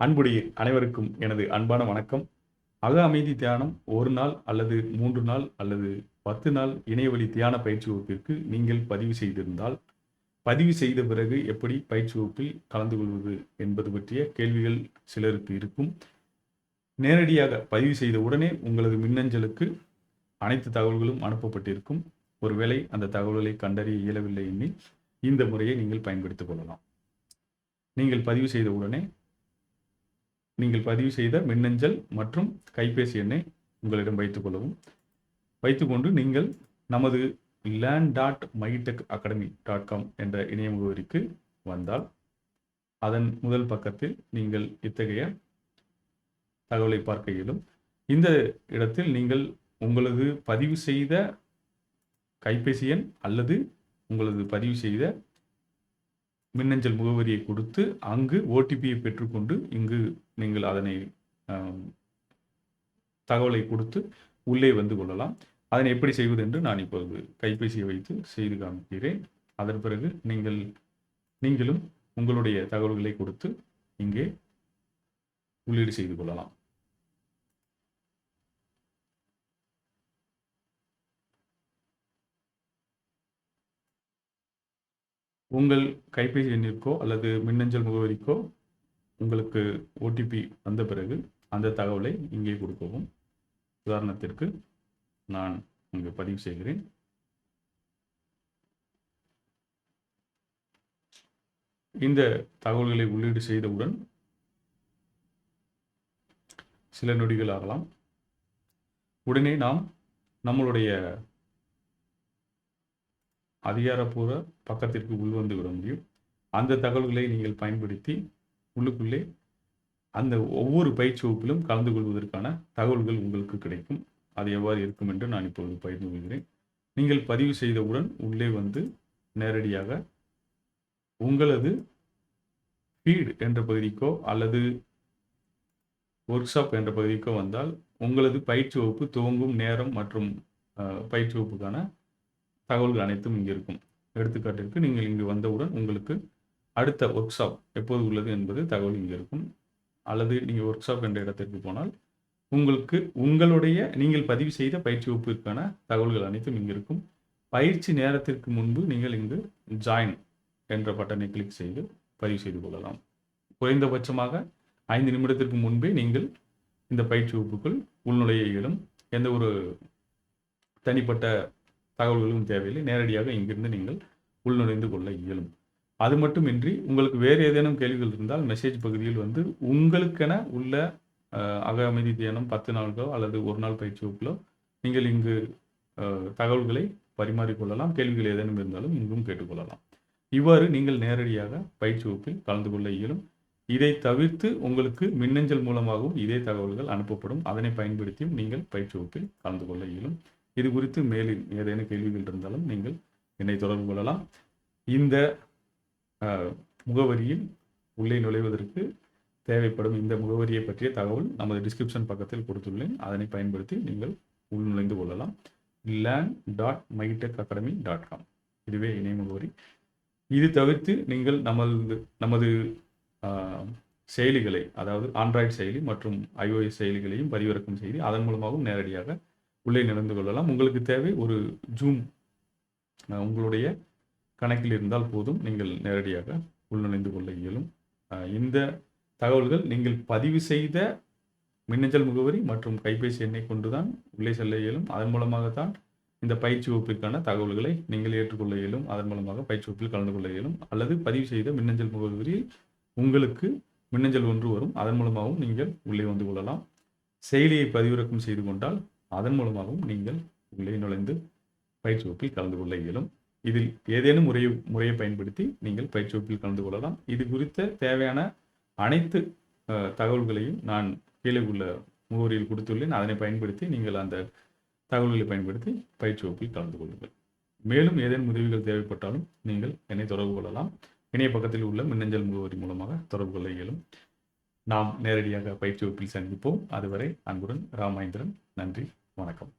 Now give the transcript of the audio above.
அன்புடைய அனைவருக்கும் எனது அன்பான வணக்கம். அக அமைதி தியானம் ஒரு நாள் அல்லது மூன்று நாள் அல்லது பத்து நாள் இணையவழி தியான பயிற்சி வகுப்பிற்கு நீங்கள் பதிவு செய்திருந்தால் பதிவு செய்த பிறகு எப்படி பயிற்சி வகுப்பில் கலந்து கொள்வது என்பது பற்றிய கேள்விகள் சிலருக்கு இருக்கும். நேரடியாக பதிவு செய்த உடனே உங்களது மின்னஞ்சலுக்கு அனைத்து தகவல்களும் அனுப்பப்பட்டிருக்கும். ஒருவேளை அந்த தகவல்களை கண்டறிய இயலவில்லை எனில் இந்த முறையை நீங்கள் பயன்படுத்திக் கொள்ளலாம். நீங்கள் பதிவு செய்த உடனே நீங்கள் பதிவு செய்த மின்னஞ்சல் மற்றும் கைபேசி எண்ணை உங்களிடம் வைத்துக் கொள்ளவும். வைத்துக்கொண்டு நீங்கள் நமது land dot mytech academy dot com என்ற இணைய முகவரிக்கு வந்தால் அதன் முதல் பக்கத்தில் நீங்கள் இத்தகைய தகவலை பார்க்க இயலும் இந்த இடத்தில் நீங்கள் உங்களது பதிவு செய்த கைபேசி எண் அல்லது உங்களது பதிவு செய்த மின்னஞ்சல் முகவரியை கொடுத்து அங்கு ஓடிபியை பெற்றுக்கொண்டு இங்கு நீங்கள் அதனை தகவலை கொடுத்து உள்ளே வந்து கொள்ளலாம். அதனை எப்படி செய்வது என்று நான் இப்போது கைபேசியை வைத்து செய்து காமிக்கிறேன் அதன் பிறகு நீங்கள் நீங்களும் உங்களுடைய தகவல்களை கொடுத்து இங்கே உள்ளீடு செய்து கொள்ளலாம். உங்கள் கைபேசி எண்ணிற்கோ அல்லது மின்னஞ்சல் முகவரிக்கோ உங்களுக்கு ஓடிபி வந்த பிறகு அந்த தகவலை இங்கே கொடுக்கவும். உதாரணத்திற்கு நான் இங்கு பதிவு செய்கிறேன். இந்த தகவல்களை உள்ளீடு செய்தவுடன் சில நொடிகள் ஆகலாம். உடனே நாம் நம்மளுடைய அதிகாரப்பூர்வ பக்கத்திற்கு உள்வந்து விட முடியும். அந்த தகவல்களை நீங்கள் பயன்படுத்தி உள்ளுக்குள்ளே அந்த ஒவ்வொரு பயிற்சி வகுப்பிலும் கலந்து கொள்வதற்கான தகவல்கள் உங்களுக்கு கிடைக்கும். அது எவ்வாறு இருக்கும் என்று நான் இப்பொழுது பகிர்ந்து கொள்கிறேன். நீங்கள் பதிவு செய்தவுடன் உள்ளே வந்து நேரடியாக உங்களது ஃபீட் என்ற பகுதிக்கோ அல்லது ஒர்க் ஷாப் என்ற பகுதிக்கோ வந்தால் உங்களது பயிற்சி வகுப்பு துவங்கும் நேரம் மற்றும் பயிற்சி வகுப்புக்கான தகவல்கள் அனைத்தும் இங்கே இருக்கும். எடுத்துக்காட்டிற்கு நீங்கள் இங்கு வந்தவுடன் உங்களுக்கு அடுத்த ஒர்க் ஷாப் எப்போது உள்ளது என்பது தகவல் இங்கே இருக்கும். அல்லது நீங்கள் ஒர்க் ஷாப் என்ற இடத்திற்கு போனால் உங்களுக்கு உங்களுடைய நீங்கள் பதிவு செய்த பயிற்சி வகுப்பிற்கான தகவல்கள் அனைத்தும் இங்கே இருக்கும். பயிற்சி நேரத்திற்கு முன்பு நீங்கள் இங்கு ஜாயின் என்ற பட்டனை கிளிக் செய்து பதிவு செய்து கொள்ளலாம். குறைந்தபட்சமாக ஐந்து நிமிடத்திற்கு முன்பே நீங்கள் இந்த பயிற்சி வகுப்புக்குள் உள்நுழைய இயலும். எந்த ஒரு தனிப்பட்ட தகவல்களும் தேவையில்லை. நேரடியாக இங்கிருந்து நீங்கள் உள்நுழைந்து கொள்ள இயலும். அது மட்டுமின்றி உங்களுக்கு வேறு ஏதேனும் கேள்விகள் இருந்தால் மெசேஜ் பகுதியில் வந்து உங்களுக்கென உள்ள அக அமைதி தியானம் பத்து நாள்களோ அல்லது ஒரு நாள் பயிற்சி வகுப்பிலோ நீங்கள் இங்கு தகவல்களை பரிமாறிக்கொள்ளலாம் கேள்விகள் ஏதேனும் இருந்தாலும் இங்கும் கேட்டுக்கொள்ளலாம் இவ்வாறு நீங்கள் நேரடியாக பயிற்சி வகுப்பில் கலந்து கொள்ள இயலும். இதை தவிர்த்து உங்களுக்கு மின்னஞ்சல் மூலமாகவும் இதே தகவல்கள் அனுப்பப்படும். அதனை பயன்படுத்தியும் நீங்கள் பயிற்சி வகுப்பில் கலந்து கொள்ள இயலும். இது குறித்து மேலும் ஏதேனும் கேள்விகள் இருந்தாலும் நீங்கள் என்னை தொடர்பு கொள்ளலாம். இந்த முகவரியில் உள்ளே நுழைவதற்கு தேவைப்படும் இந்த முகவரியை பற்றிய தகவல் நமது டிஸ்கிரிப்ஷன் பக்கத்தில் கொடுத்துள்ளேன். அதனை பயன்படுத்தி நீங்கள் உள் நுழைந்து கொள்ளலாம். Land dot mytech academy dot com இதுவே இணைய முகவரி. இது தவிர்த்து நீங்கள் நமது நமது செயலிகளை அதாவது ஆண்ட்ராய்டு செயலி மற்றும் ஐஓஎஸ் செயலிகளையும் பதிவிறக்கம் செய்து அதன் மூலமாகவும் நேரடியாக உள்ளே நடந்து கொள்ளலாம். உங்களுக்கு தேவை ஒரு ஜூம் உங்களுடைய கணக்கில் இருந்தால் போதும். நீங்கள் நேரடியாக உள்நுழைந்து கொள்ள இயலும். இந்த தகவல்கள் நீங்கள் பதிவு செய்த மின்னஞ்சல் முகவரி மற்றும் கைபேசி எண்ணை கொண்டுதான் உள்ளே செல்ல இயலும். அதன் மூலமாகத்தான் இந்த பயிற்சி வகுப்பிற்கான தகவல்களை நீங்கள் ஏற்றுக்கொள்ள இயலும். அதன் மூலமாக பயிற்சி வகுப்பில் கலந்து கொள்ள இயலும். அல்லது பதிவு செய்த மின்னஞ்சல் முகவரியில் உங்களுக்கு மின்னஞ்சல் ஒன்று வரும். அதன் மூலமாகவும் நீங்கள் உள்ளே வந்து கொள்ளலாம். செயலியை பதிவிறக்கம் செய்து கொண்டால் அதன் மூலமாகவும் நீங்கள் உள்ளே நுழைந்து பயிற்சி வகுப்பில் கலந்து கொள்ள இயலும். இதில் ஏதேனும் முறையை முறையை பயன்படுத்தி நீங்கள் பயிற்சி வகுப்பில் கலந்து கொள்ளலாம். இது குறித்த தேவையான அனைத்து தகவல்களையும் நான் கீழே உள்ள முகவரியில் கொடுத்துள்ளேன். அதனை பயன்படுத்தி நீங்கள் அந்த தகவல்களை பயன்படுத்தி பயிற்சி வகுப்பில் கலந்து கொள்ளுங்கள். மேலும் ஏதேனும் உதவிகள் தேவைப்பட்டாலும் நீங்கள் என்னை தொடர்பு கொள்ளலாம். இணைய பக்கத்தில் உள்ள மின்னஞ்சல் முகவரி மூலமாக தொடர்பு கொள்ள இயலும். நாம் நேரடியாக பயிற்சி வகுப்பில் சந்திப்போம். அதுவரை அன்புடன் ராமேந்திரன். நன்றி. வணக்கம்.